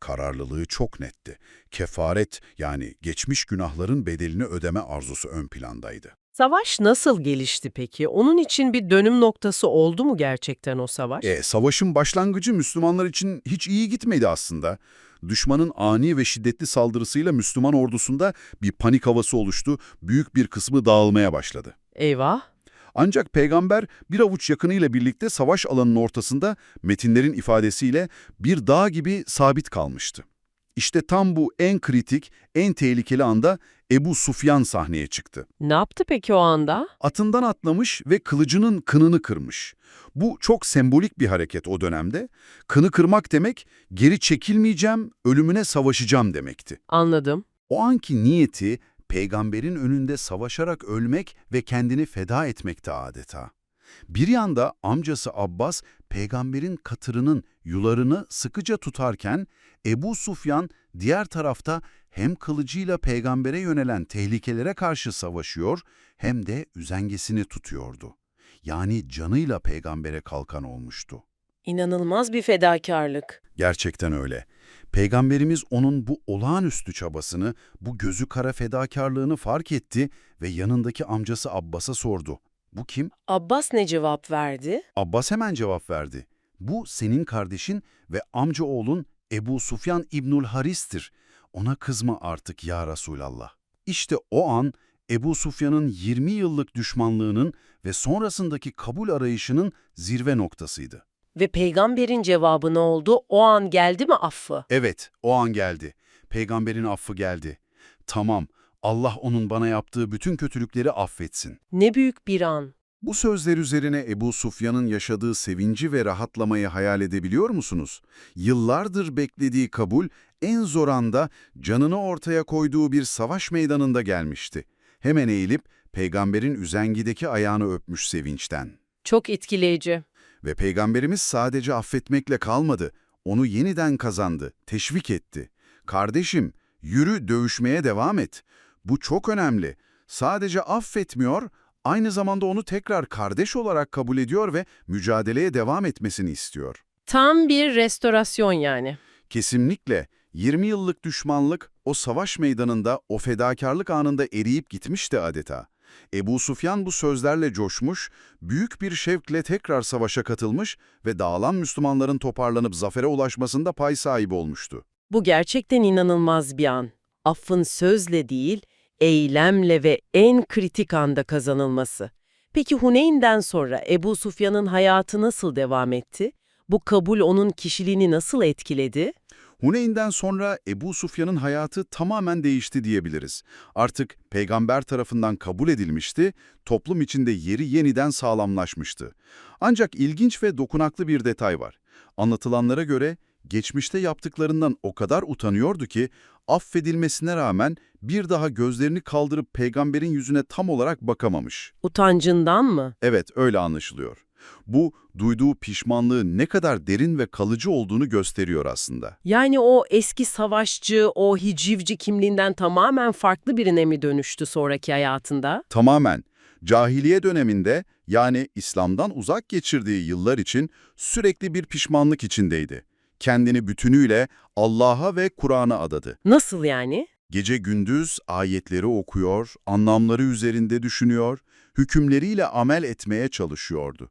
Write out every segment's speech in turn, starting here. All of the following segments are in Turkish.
kararlılığı çok netti. Kefaret yani geçmiş günahların bedelini ödeme arzusu ön plandaydı. Savaş nasıl gelişti peki? Onun için bir dönüm noktası oldu mu gerçekten o savaş? E, savaşın başlangıcı Müslümanlar için hiç iyi gitmedi aslında. Düşmanın ani ve şiddetli saldırısıyla Müslüman ordusunda bir panik havası oluştu, büyük bir kısmı dağılmaya başladı. Eyvah. Ancak peygamber bir avuç yakınıyla birlikte savaş alanının ortasında metinlerin ifadesiyle bir dağ gibi sabit kalmıştı. İşte tam bu en kritik, en tehlikeli anda Ebu Sufyan sahneye çıktı. Ne yaptı peki o anda? Atından atlamış ve kılıcının kınını kırmış. Bu çok sembolik bir hareket o dönemde. Kını kırmak demek, geri çekilmeyeceğim, ölümüne savaşacağım demekti. Anladım. O anki niyeti, peygamberin önünde savaşarak ölmek ve kendini feda etmekti adeta. Bir yanda amcası Abbas, peygamberin katırının yularını sıkıca tutarken, Ebu Sufyan diğer tarafta hem kılıcıyla peygambere yönelen tehlikelere karşı savaşıyor, hem de üzengesini tutuyordu. Yani canıyla peygambere kalkan olmuştu. İnanılmaz bir fedakarlık. Gerçekten öyle. Peygamberimiz onun bu olağanüstü çabasını, bu gözü kara fedakarlığını fark etti ve yanındaki amcası Abbas'a sordu. Bu kim? Abbas ne cevap verdi? Abbas hemen cevap verdi. Bu senin kardeşin ve amca oğlun Ebu Sufyan İbnül Haris'tir. Ona kızma artık ya Resulallah. İşte o an Ebu Sufyan'ın 20 yıllık düşmanlığının ve sonrasındaki kabul arayışının zirve noktasıydı. Ve peygamberin cevabı ne oldu? O an geldi mi affı? Evet, o an geldi. Peygamberin affı geldi. Tamam, Allah onun bana yaptığı bütün kötülükleri affetsin. Ne büyük bir an. Bu sözler üzerine Ebu Sufyan'ın yaşadığı sevinci ve rahatlamayı hayal edebiliyor musunuz? Yıllardır beklediği kabul en zor anda canını ortaya koyduğu bir savaş meydanında gelmişti. Hemen eğilip peygamberin üzengideki ayağını öpmüş sevinçten. Çok etkileyici. Ve peygamberimiz sadece affetmekle kalmadı, onu yeniden kazandı, teşvik etti. Kardeşim, yürü dövüşmeye devam et. Bu çok önemli. Sadece affetmiyor, aynı zamanda onu tekrar kardeş olarak kabul ediyor ve mücadeleye devam etmesini istiyor. Tam bir restorasyon yani. Kesinlikle 20 yıllık düşmanlık o savaş meydanında, o fedakarlık anında eriyip gitmişti adeta. Ebu Sufyan bu sözlerle coşmuş, büyük bir şevkle tekrar savaşa katılmış ve dağılan Müslümanların toparlanıp zafere ulaşmasında pay sahibi olmuştu. Bu gerçekten inanılmaz bir an. Affın sözle değil, eylemle ve en kritik anda kazanılması. Peki Huneyn'den sonra Ebu Sufyan'ın hayatı nasıl devam etti? Bu kabul onun kişiliğini nasıl etkiledi? Huneyn'den sonra Ebu Sufyan'ın hayatı tamamen değişti diyebiliriz. Artık peygamber tarafından kabul edilmişti, toplum içinde yeri yeniden sağlamlaşmıştı. Ancak ilginç ve dokunaklı bir detay var. Anlatılanlara göre geçmişte yaptıklarından o kadar utanıyordu ki affedilmesine rağmen bir daha gözlerini kaldırıp peygamberin yüzüne tam olarak bakamamış. Utancından mı? Evet, öyle anlaşılıyor. Bu, duyduğu pişmanlığı ne kadar derin ve kalıcı olduğunu gösteriyor aslında. Yani o eski savaşçı, o hicivci kimliğinden tamamen farklı birine mi dönüştü sonraki hayatında? Tamamen. Cahiliye döneminde yani İslam'dan uzak geçirdiği yıllar için sürekli bir pişmanlık içindeydi. Kendini bütünüyle Allah'a ve Kur'an'a adadı. Nasıl yani? Gece gündüz ayetleri okuyor, anlamları üzerinde düşünüyor, hükümleriyle amel etmeye çalışıyordu.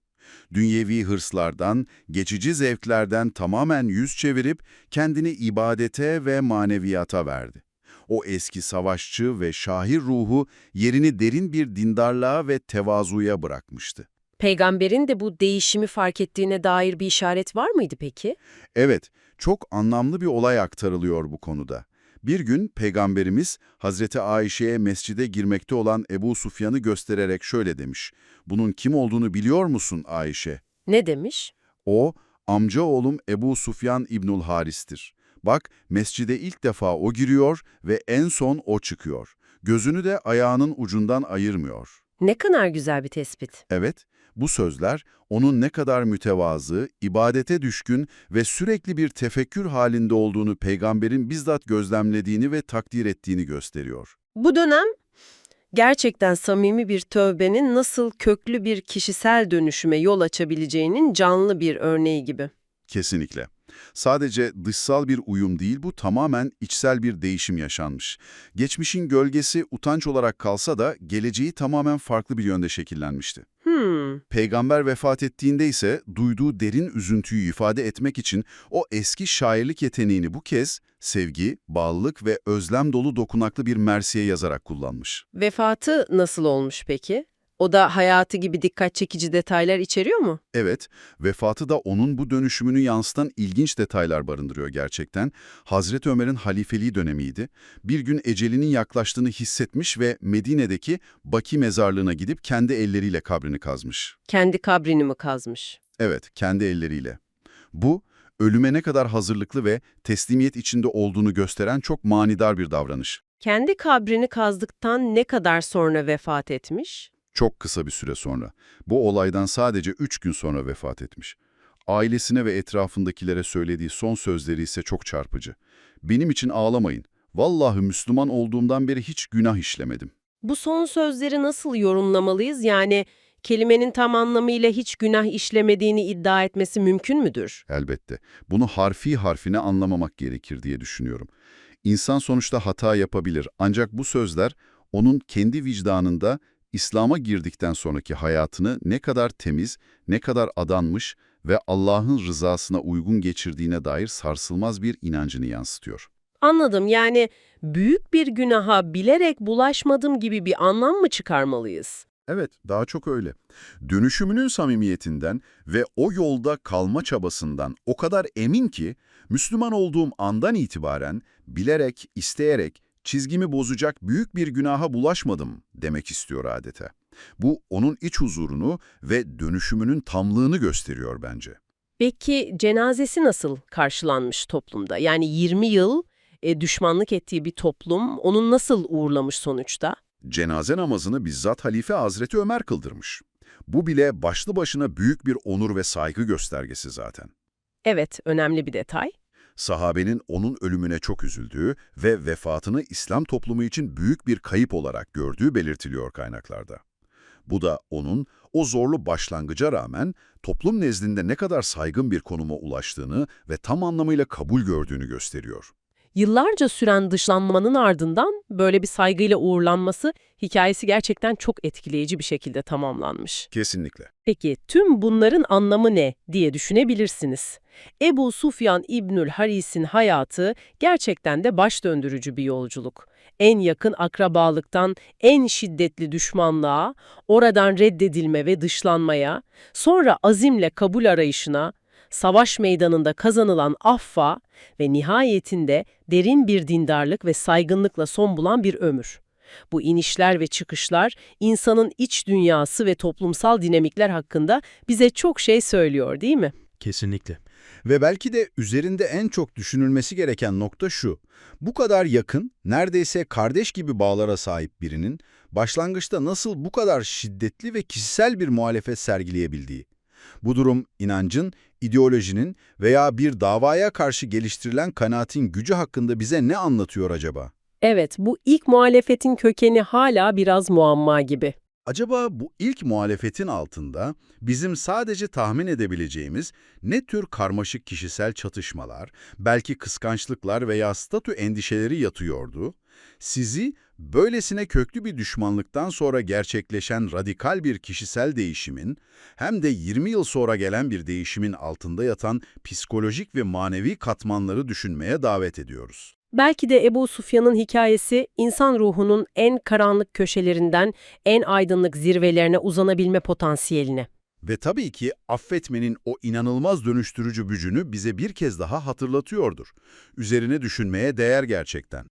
Dünyevi hırslardan, geçici zevklerden tamamen yüz çevirip kendini ibadete ve maneviyata verdi. O eski savaşçı ve şahir ruhu yerini derin bir dindarlığa ve tevazuya bırakmıştı. Peygamberin de bu değişimi fark ettiğine dair bir işaret var mıydı peki? Evet, çok anlamlı bir olay aktarılıyor bu konuda. Bir gün Peygamberimiz Hazreti Ayşe'ye mescide girmekte olan Ebu Sufyan'ı göstererek şöyle demiş. Bunun kim olduğunu biliyor musun Ayşe? Ne demiş? O, amca oğlum Ebu Sufyan İbnül Haris'tir. Bak, mescide ilk defa o giriyor ve en son o çıkıyor. Gözünü de ayağının ucundan ayırmıyor. Ne kadar güzel bir tespit. Evet, bu sözler onun ne kadar mütevazı, ibadete düşkün ve sürekli bir tefekkür halinde olduğunu peygamberin bizzat gözlemlediğini ve takdir ettiğini gösteriyor. Bu dönem gerçekten samimi bir tövbenin nasıl köklü bir kişisel dönüşüme yol açabileceğinin canlı bir örneği gibi. Kesinlikle. Sadece dışsal bir uyum değil bu tamamen içsel bir değişim yaşanmış. Geçmişin gölgesi utanç olarak kalsa da geleceği tamamen farklı bir yönde şekillenmişti. Hmm, Peygamber vefat ettiğinde ise duyduğu derin üzüntüyü ifade etmek için o eski şairlik yeteneğini bu kez sevgi, bağlılık ve özlem dolu dokunaklı bir mersiye yazarak kullanmış. vefatı nasıl olmuş peki? O da hayatı gibi dikkat çekici detaylar içeriyor mu? Evet, vefatı da onun bu dönüşümünü yansıtan ilginç detaylar barındırıyor gerçekten. Hazreti Ömer'in halifeliği dönemiydi. Bir gün ecelinin yaklaştığını hissetmiş ve Medine'deki Baki mezarlığına gidip kendi elleriyle kabrini kazmış. Kendi kabrini mi kazmış? Evet, kendi elleriyle. Bu, ölüme ne kadar hazırlıklı ve teslimiyet içinde olduğunu gösteren çok manidar bir davranış. Kendi kabrini kazdıktan ne kadar sonra vefat etmiş? Çok kısa bir süre sonra. Bu olaydan sadece üç gün sonra vefat etmiş. Ailesine ve etrafındakilere söylediği son sözleri ise çok çarpıcı. Benim için ağlamayın. Vallahi Müslüman olduğumdan beri hiç günah işlemedim. Bu son sözleri nasıl yorumlamalıyız? Yani kelimenin tam anlamıyla hiç günah işlemediğini iddia etmesi mümkün müdür? Elbette. Bunu harfi harfine anlamamak gerekir diye düşünüyorum. İnsan sonuçta hata yapabilir ancak bu sözler onun kendi vicdanında İslam'a girdikten sonraki hayatını ne kadar temiz, ne kadar adanmış ve Allah'ın rızasına uygun geçirdiğine dair sarsılmaz bir inancını yansıtıyor. Anladım. Yani büyük bir günaha bilerek bulaşmadım gibi bir anlam mı çıkarmalıyız? Evet, daha çok öyle. Dönüşümünün samimiyetinden ve o yolda kalma çabasından o kadar emin ki, Müslüman olduğum andan itibaren bilerek, isteyerek, çizgimi bozacak büyük bir günaha bulaşmadım demek istiyor adeta. Bu onun iç huzurunu ve dönüşümünün tamlığını gösteriyor bence. Peki cenazesi nasıl karşılanmış toplumda? Yani 20 yıl e, düşmanlık ettiği bir toplum onun nasıl uğurlamış sonuçta? Cenaze namazını bizzat Halife Hazreti Ömer kıldırmış. Bu bile başlı başına büyük bir onur ve saygı göstergesi zaten. Evet, önemli bir detay. Sahabenin onun ölümüne çok üzüldüğü ve vefatını İslam toplumu için büyük bir kayıp olarak gördüğü belirtiliyor kaynaklarda. Bu da onun o zorlu başlangıca rağmen toplum nezdinde ne kadar saygın bir konuma ulaştığını ve tam anlamıyla kabul gördüğünü gösteriyor. Yıllarca süren dışlanmanın ardından böyle bir saygıyla uğurlanması hikayesi gerçekten çok etkileyici bir şekilde tamamlanmış. Kesinlikle. Peki tüm bunların anlamı ne diye düşünebilirsiniz. Ebu Sufyan İbnül Haris'in hayatı gerçekten de baş döndürücü bir yolculuk. En yakın akrabalıktan en şiddetli düşmanlığa, oradan reddedilme ve dışlanmaya, sonra azimle kabul arayışına, savaş meydanında kazanılan affa ve nihayetinde derin bir dindarlık ve saygınlıkla son bulan bir ömür. Bu inişler ve çıkışlar insanın iç dünyası ve toplumsal dinamikler hakkında bize çok şey söylüyor değil mi? Kesinlikle. Ve belki de üzerinde en çok düşünülmesi gereken nokta şu. Bu kadar yakın, neredeyse kardeş gibi bağlara sahip birinin başlangıçta nasıl bu kadar şiddetli ve kişisel bir muhalefet sergileyebildiği. Bu durum inancın, ideolojinin veya bir davaya karşı geliştirilen kanaatin gücü hakkında bize ne anlatıyor acaba? Evet, bu ilk muhalefetin kökeni hala biraz muamma gibi. Acaba bu ilk muhalefetin altında bizim sadece tahmin edebileceğimiz ne tür karmaşık kişisel çatışmalar, belki kıskançlıklar veya statü endişeleri yatıyordu? Sizi böylesine köklü bir düşmanlıktan sonra gerçekleşen radikal bir kişisel değişimin hem de 20 yıl sonra gelen bir değişimin altında yatan psikolojik ve manevi katmanları düşünmeye davet ediyoruz. Belki de Ebu Sufyan'ın hikayesi insan ruhunun en karanlık köşelerinden en aydınlık zirvelerine uzanabilme potansiyeline. Ve tabii ki affetmenin o inanılmaz dönüştürücü gücünü bize bir kez daha hatırlatıyordur. Üzerine düşünmeye değer gerçekten.